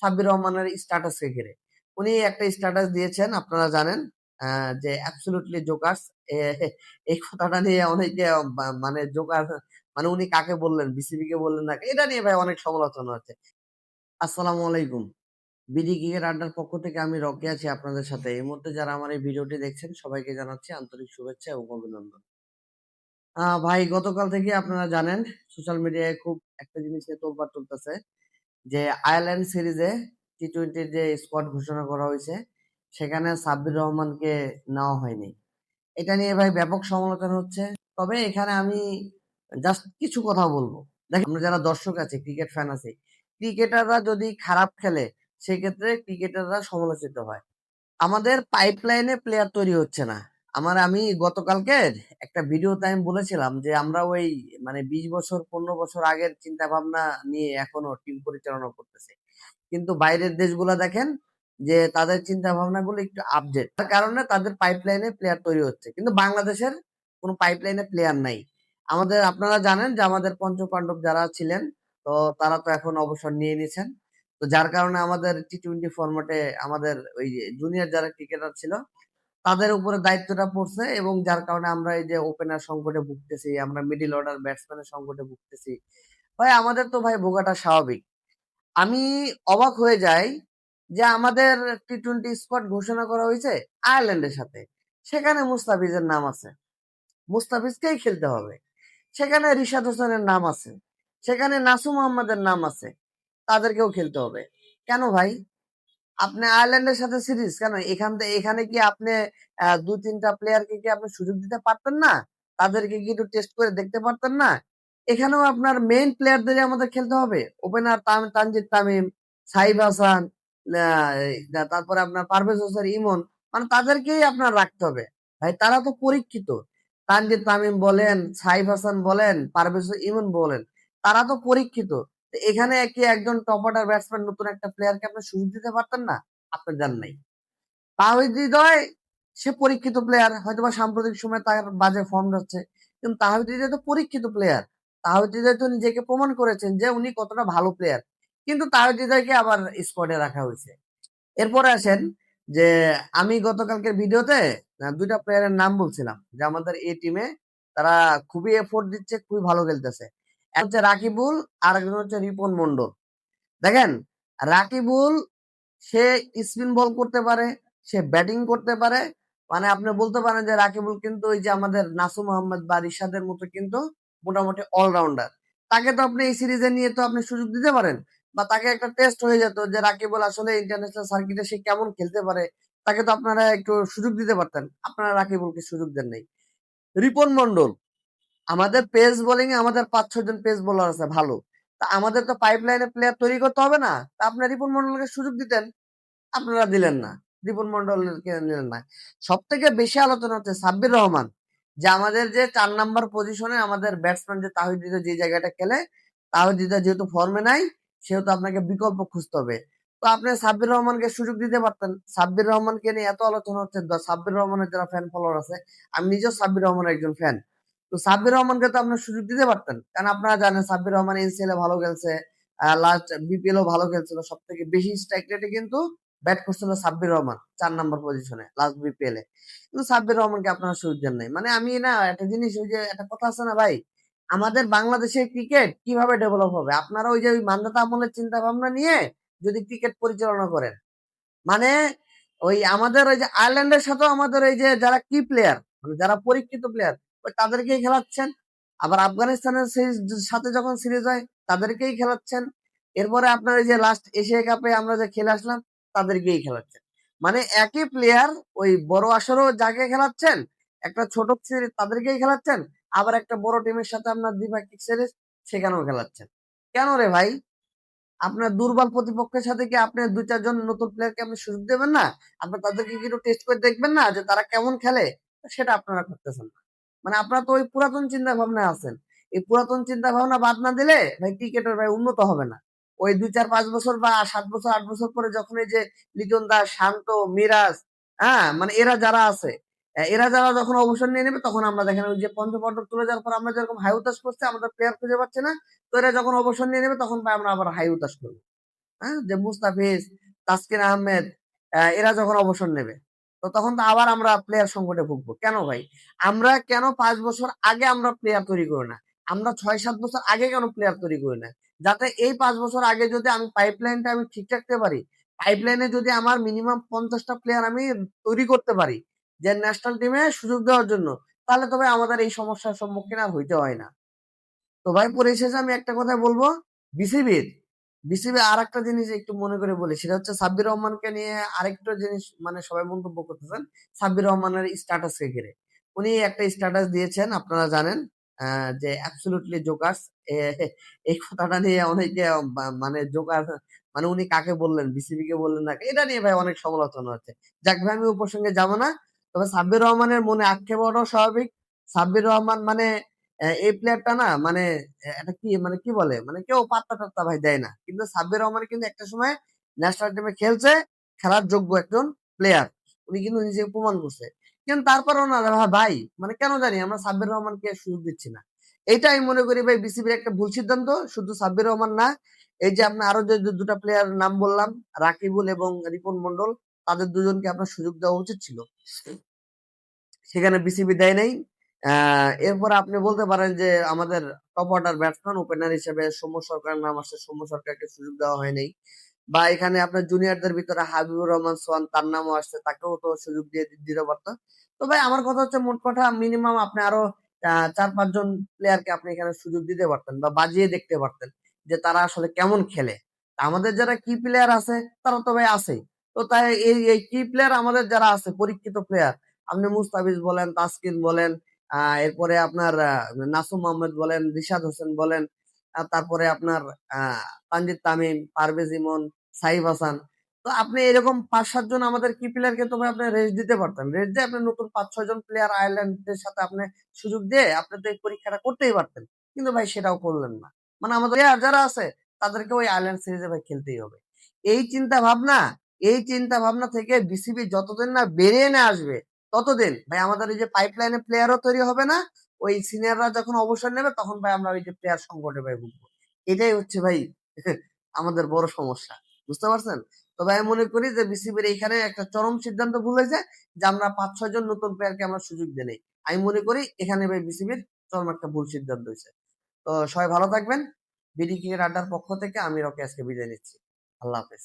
সাব্বির রহমানের স্ট্যাটাসকে ঘিরে। উনি একটা স্ট্যাটাস দিয়েছেন, আপনারা জানেন যে অ্যাবসলুটলি জোকার্স এই কথাটা নিয়ে অনেকে মানে জোকার মানে উনি কাকে বললেন বিসিবি কে বললেন না, এটা নিয়ে ভাই অনেক সমালোচনা হচ্ছে। আসসালামু আলাইকুম। বিডি ক্রিকেট আড্ডার পক্ষ থেকে আমি রকি আছি আপনাদের সাথে। এই মুহূর্তে যারা আমার এই ভিডিওটি দেখছেন, সবাইকে জানাচ্ছি আন্তরিক শুভেচ্ছা এবং অভিনন্দন। ভাই, গতকাল থেকে আপনারা জানেন সোশ্যাল মিডিয়ায় খুব একটা জিনিস নিয়ে তোলপাড় চলতেছে। আয়ারল্যান্ড সিরিজে টি টোয়েন্টির যে স্কোয়াড ঘোষণা করা হয়েছে, সেখানে সাব্বির রহমানকে নেওয়া হয়নি। এটা নিয়ে ভাই ব্যাপক সমালোচনা হচ্ছে। তবে এখানে আমি জাস্ট কিছু কথা বলব। দেখেন, আমরা যারা দর্শক আছে, ক্রিকেট ফ্যান আছে, ক্রিকেটাররা যদি খারাপ খেলে, সেক্ষেত্রে ক্রিকেটাররা সমালোচিত হয়। আমাদের পাইপলাইনে প্লেয়ার তৈরি হচ্ছে না। আমার আমি গতকালকে একটা ভিডিওতে আমি বলেছিলাম যে, আমরা ওই মানে বিশ বছর, পনেরো বছর আগের চিন্তা ভাবনা নিয়ে এখনও টিম পরিচালনা করতেছে। কিন্তু বাইরের দেশগুলো দেখেন যে, তাদের চিন্তা ভাবনাগুলো একটু আপডেট তার কারণে তাদের পাইপলাইনে প্লেয়ার তৈরি হচ্ছে। কিন্তু বাংলাদেশের কোনো পাইপলাইনে প্লেয়ার নাই। আমাদের, আপনারা জানেন যে, আমাদের পঞ্চপাণ্ডব যারা ছিলেন, তো তারা তো এখন অবসর নিয়ে নিয়েছেন তো যার কারণে আমাদের টি টোয়েন্টি ফরম্যাটে আমাদের ওই জুনিয়র যারা ক্রিকেটার ছিল তাদের উপরে দায়িত্বটা পড়ছে এবং যার কারণে আমরা এই যে ওপেনার সংকটে ভুগতেছি, আমরা মিডিল অর্ডার ব্যাটসম্যানের সংকটে ভুগতেছি। ভাই, আমাদের তো ভাই ভোগাটা স্বাভাবিক। আমি অবাক হয়ে যাই যে আমাদের টি টোয়েন্টি স্কোয়াড ঘোষণা করা হয়েছে আয়ারল্যান্ডের সাথে। সেখানে মুস্তাফিজের নাম আছে। মুস্তাফিজকেই খেলতে হবে। সেখানে রিশাদ হোসেনের নাম আছে। সেখানে নাসুম আহমদের নাম আছে। তাদেরকেও খেলতে হবে। কেন ভাই? আপনি আয়ারল্যান্ডের সাথে সিরিজ, কেন? এখান থেকে এখানে কি আপনি দু তিনটা প্লেয়ারকে কি আপনি সুযোগ দিতে পারতেন না? তাদেরকে কি একটু টেস্ট করে দেখতে পারতেন না? এখানেও আপনার মেইন প্লেয়ারদের আমাদের খেলতে হবে। ওপেনার তানজিদ তামিম সাইফ হাসান তারপরে আপনার পারভেজ হোসেন, ইমন মানে তাদেরকেই আপনার রাখতে হবে। ভাই, তারা তো পরীক্ষিত। তানজিদ তামিম বলেন সাইফ হাসান বলেন, পারভেজ ইমন বলেন, তারা তো পরীক্ষিত। এখানে কি একজন টপ অর্ডার ব্যাটসম্যান নতুন একটা প্লেয়ারকে আপনি সুযোগ দিতে পারতেন না? আপনার জান নাই। তাহিদ হৃদয়, সে পরীক্ষিত প্লেয়ার হয়তোবা সাম্প্রতিক সময় তার বাজে ফর্ম যাচ্ছে কিন্তু তাহিদ হৃদয় তো পরীক্ষিত প্লেয়ার তাহিদ হৃদয় তো নিজেকে প্রমাণ করেছেন যে উনি কতটা ভালো প্লেয়ার কিন্তু তাহিদ হৃদয়কে আবার স্কোয়াডে রাখা হয়েছে। এরপরে আসেন যে আমি গতকালকের ভিডিওতে দুইটা প্লেয়ারের নাম বলছিলাম, যে আমাদের এই টিমে তারা খুবই এফোর্ট দিচ্ছে, খুবই ভালো খেলতেছে। হচ্ছে রাকিবুল আর একজন হচ্ছে রিপন মন্ডল দেখেন, রাকিবুল, সে স্পিন বল করতে পারে, সে ব্যাটিং করতে পারে। মানে আপনি বলতে পারেন যে রাকিবুল কিন্তু ওই যে আমাদের নাসুম মোহাম্মদ বা রিশাদের মতো কিন্তু মোটামুটি অলরাউন্ডার তাকে তো আপনি এই সিরিজে নিয়ে তো আপনি সুযোগ দিতে পারেন। বা তাকে একটা টেস্ট হয়ে যেত যে রাকিবুল আসলে ইন্টারন্যাশনাল সার্কিটে সে কেমন খেলতে পারে, তাকে তো আপনারা একটু সুযোগ দিতে পারতেন। আপনারা রাকিবুলকে সুযোগ দেন নাই। রিপন মন্ডল আমাদের পেস বোলিং এ আমাদের পাঁচ ছয় জন পেস বোলার আছে, ভালো। তা আমাদের তো পাইপলাইনে প্লেয়ার তৈরি করতে হবে না। তা আপনার রিপন মন্ডলকে সুযোগ দিতেন, আপনারা দিলেন না। রিপন মন্ডলকে নিলেন না। সব থেকে বেশি আলোচনা হচ্ছে সাব্বির রহমান, যে আমাদের যে চার নাম্বার পজিশনে আমাদের ব্যাটসম্যান যে তাহিদ হৃদয় যে জায়গাটা খেলে, তাহিদ হৃদয় যেহেতু ফর্মে নাই, সেহেতু আপনাকে বিকল্প খুঁজতে হবে। তো আপনি সাব্বির রহমানকে সুযোগ দিতে পারতেন। সাব্বির রহমানকে নিয়ে এত আলোচনা হচ্ছে, সাব্বির রহমানের যারা ফ্যান ফলোয়ার আছে, আমি নিজেও সাব্বির রহমানের একজন ফ্যান তো সাব্বির রহমানকে তো আপনার সুযোগ দিতে পারতেন। কারণ আপনারা জানেন সাব্বির রহমান এনসিএল ভালো খেলছে লাস্ট বিপিএল ও ভালো খেলছিল সব থেকে বেশি স্ট্রাইক রেটে কিন্তু ব্যাট করছিল সাব্বির রহমান চার নাম্বার পজিশনে লাস্ট বিপিএল এ। কিন্তু সাব্বির রহমানকে আপনারা সুযোগ দেন নাই। মানে আমি না, একটা জিনিস, ওই যে একটা কথা আছে না ভাই, আমাদের বাংলাদেশের ক্রিকেট কীভাবে ডেভেলপ হবে? আপনারা ওই যে ওই মান্দাতা আমলের চিন্তা ভাবনা নিয়ে যদি ক্রিকেট পরিচালনা করেন। মানে ওই আমাদের ওই যে আয়ারল্যান্ডের সাথেও আমাদের ওই যে যারা কি প্লেয়ার মানে যারা পরীক্ষিত প্লেয়ার তাদেরকেই খেলাচ্ছেন। আবার আফগানিস্তানের সাথে যখন সিরিজ হয়, তাদেরকেই খেলাচ্ছেন। এরপরে আপনার এই যে লাস্ট এশিয়া কাপে আমরা যে খেলে আসলাম, তাদেরকেই খেলাচ্ছেন। মানে একই প্লেয়ার ওই বড় আসরও যাকে খেলাচ্ছেন, একটা ছোট সিরিজ তাদেরকেই খেলাচ্ছেন, আবার একটা বড় টিমের সাথে আপনার দ্বিপাক্ষিক সিরিজ সেখানেও খেলাচ্ছেন। কেন রে ভাই? আপনার দুর্বল প্রতিপক্ষের সাথে কি আপনি দুই চারজন নতুন প্লেয়ারকে আপনি সুযোগ দেবেন না? আপনি তাদেরকে কিন্তু টেস্ট করে দেখবেন না যে তারা কেমন খেলে? সেটা আপনারা করতেছেন না। মানে আপনারা তো ওই পুরাতন চিন্তা ভাবনায় আছেন এই পুরাতন চিন্তা ভাবনা বাদ না দিলে ভাই ক্রিকেটের ভাই উন্নত হবে না ওই দুই চার পাঁচ বছর বা সাত বছর আট বছর পরে যখন এই যে লিটন দাস শান্ত মিরাজ হ্যাঁ মানে এরা যারা আছে এরা যারা যখন অবসর নিয়ে নেবে তখন আমরা দেখেন ওই যে পঞ্চপটক তুলে যাওয়ার পর আমরা যেরকম হাই উতাস করছি আমাদের প্লেয়ার খুঁজে পাচ্ছে না তো এরা যখন অবসর নিয়ে নেবে তখন ভাই আমরা আবার হাই উতাস করব হ্যাঁ? যে মুস্তাফিজ, তাসকিন আহমেদ এরা যখন অবসর নেবে। তো তখন তো আবার আমরা প্লেয়ার সংকটে ভুগবো। কেন ভাই? আমরা কেন ৫ বছর আগে আমরা প্লেয়ার তৈরি করি না? আমরা ৬-৭ বছর আগে কেন প্লেয়ার তৈরি করি না? যাতে এই ৫ বছর আগে যদি আমি পাইপলাইনটা আমি ঠিক রাখতে পারি, পাইপলাইনে যদি আমার মিনিমাম পঞ্চাশটা প্লেয়ার আমি তৈরি করতে পারি, যে ন্যাশনাল টিমে সুযোগ দেওয়ার জন্য, তাহলে তবে আমাদের এই সমস্যার সম্মুখীন আর হইতে হয় না। তো ভাই পরিশেষে আমি একটা কথাই বলব, বিসিবির, বিসিবি আরেকটা জিনিস একটু মনে করে বলি, সেটা হচ্ছে সাব্বির রহমানকে নিয়ে আরেকটা জিনিস মানে সবাই মন্তব্য করতেছেন। সাব্বির রহমানের স্ট্যাটাসকে ঘিরে। উনি একটা স্ট্যাটাস দিয়েছেন, আপনারা জানেন যে অ্যাবসোলিউটলি জোকার্স এই কথাটা নিয়ে অনেকে মানে জোকার মানে উনি কাকে বললেন? বিসিবিকে বললেন না, এটা নিয়ে ভাই অনেক সমালোচনা হচ্ছে। যাক ভাই, আমি ওই প্রসঙ্গে যাব না। তবে সাব্বির রহমানের মনে আক্ষেপ স্বাভাবিক। সাব্বির রহমান মানে এই প্লেয়ারটা না মানে এটা কি মানে কি বলে? মানে কেউ পাত্তা-টাত্তা ভাই দেয় না। কিন্তু সাব্বির রহমান কিন্তু একটা সময় ন্যাশনাল টিমে খেলছে, খেলার যোগ্য একজন প্লেয়ার। উনি কিন্তু নিজেকে প্রমাণ করছে। কিন্তু তারপরেও না ভাই মানে কেন জানি আমরা সাব্বির রহমানকে সুযোগ দিচ্ছি না। এটা আমি মনে করি ভাই বিসিবির একটা ভুল সিদ্ধান্ত। শুধু সাব্বির রহমান না, এই যে আপনার আরও যে ২ টা প্লেয়ার নাম বললাম, রাকিবুল এবং রিপন মন্ডল তাদের দুজনকে আপনার সুযোগ দেওয়া উচিত ছিল। সেখানে বিসিবি দেয় নাই। এরপরে আপনি বলতে পারেন যে আমাদের টপ অর্ডার ব্যাটসম্যান ওপেনার হিসেবে সৌম্য সরকারের নাম আসছে, সৌম্য সরকারকে সুযোগ দেওয়া হয় নাই। বা এখানে আপনার জুনিয়রদের ভিতরে হাবিবুর রহমান সোহান তার নামও আসছে, তাকেও তো সুযোগ দিয়ে দিতে পারত। তো ভাই আমার কথা হচ্ছে মোট কথা মিনিমাম আপনি আরও আ ৪-৫ জন প্লেয়ারকে আপনি এখানে সুযোগ দিতে পারতেন বা বাজিয়ে দেখতে পারতেন যে তারা আসলে কেমন খেলে। আমাদের যারা কি প্লেয়ার আছে তারা তো ভাই আছেই। তো তাই এই, কি প্লেয়ার আমাদের যারা আছে পরীক্ষিত প্লেয়ার, আপনি মুস্তাফিজ বলেন, তাসকিন বলেন, এরপরে আপনার নাসুম আহমেদ বলেন, রিশাদ হোসেন বলেন, তারপরে আপনার তানজিদ তামিম, পারভেজ ইমন, সাইফ হাসান। তো আপনি এরকম ৫-৭ জন আমাদের কি প্লেয়ারকে তো ভাই আপনি রেস্ট দিতে পারতেন। রেস্ট দিয়ে আপনি নতুন ৫-৬ জন প্লেয়ার আয়ারল্যান্ডের সাথে আপনি সুযোগ দিয়ে আপনি তো এই পরীক্ষাটা করতেই পারতেন। কিন্তু ভাই সেটাও করলেন না। মানে আমাদের প্লেয়ার যারা আছে তাদেরকে ওই আয়ারল্যান্ড সিরিজে ভাই খেলতেই হবে। এই চিন্তা ভাবনা, এই চিন্তা ভাবনা থেকে বিসিবি যতদিন না বেরিয়ে না আসবে, ততদিন ভাই, আমাদের ওই যে পাইপলাইনে প্লেয়ারও তৈরি হবে না। ওই সিনিয়ররা যখন অবসর নেবে, তখন ভাই আমরা ওই যে প্লেয়ার সংকটে ভাই ভুগবো। এটাই হচ্ছে ভাই আমাদের বড় সমস্যা। বুঝতে পারছেন? তো ভাই, আমি মনে করি যে বিসিবির এইখানে একটা চরম সিদ্ধান্ত ভুল হয়েছে যে আমরা ৫-৬ জন নতুন প্লেয়ারকে আমরা সুযোগ দেই নাই। আমি মনে করি এখানে ভাই বিসিবির চরম একটা ভুল সিদ্ধান্ত হইছে। তো সবাই ভালো থাকবেন। বিডি ক্রিকেট আড্ডার পক্ষ থেকে আমি রকি আজকে বিদায় নিচ্ছি। আল্লাহ হাফেজ।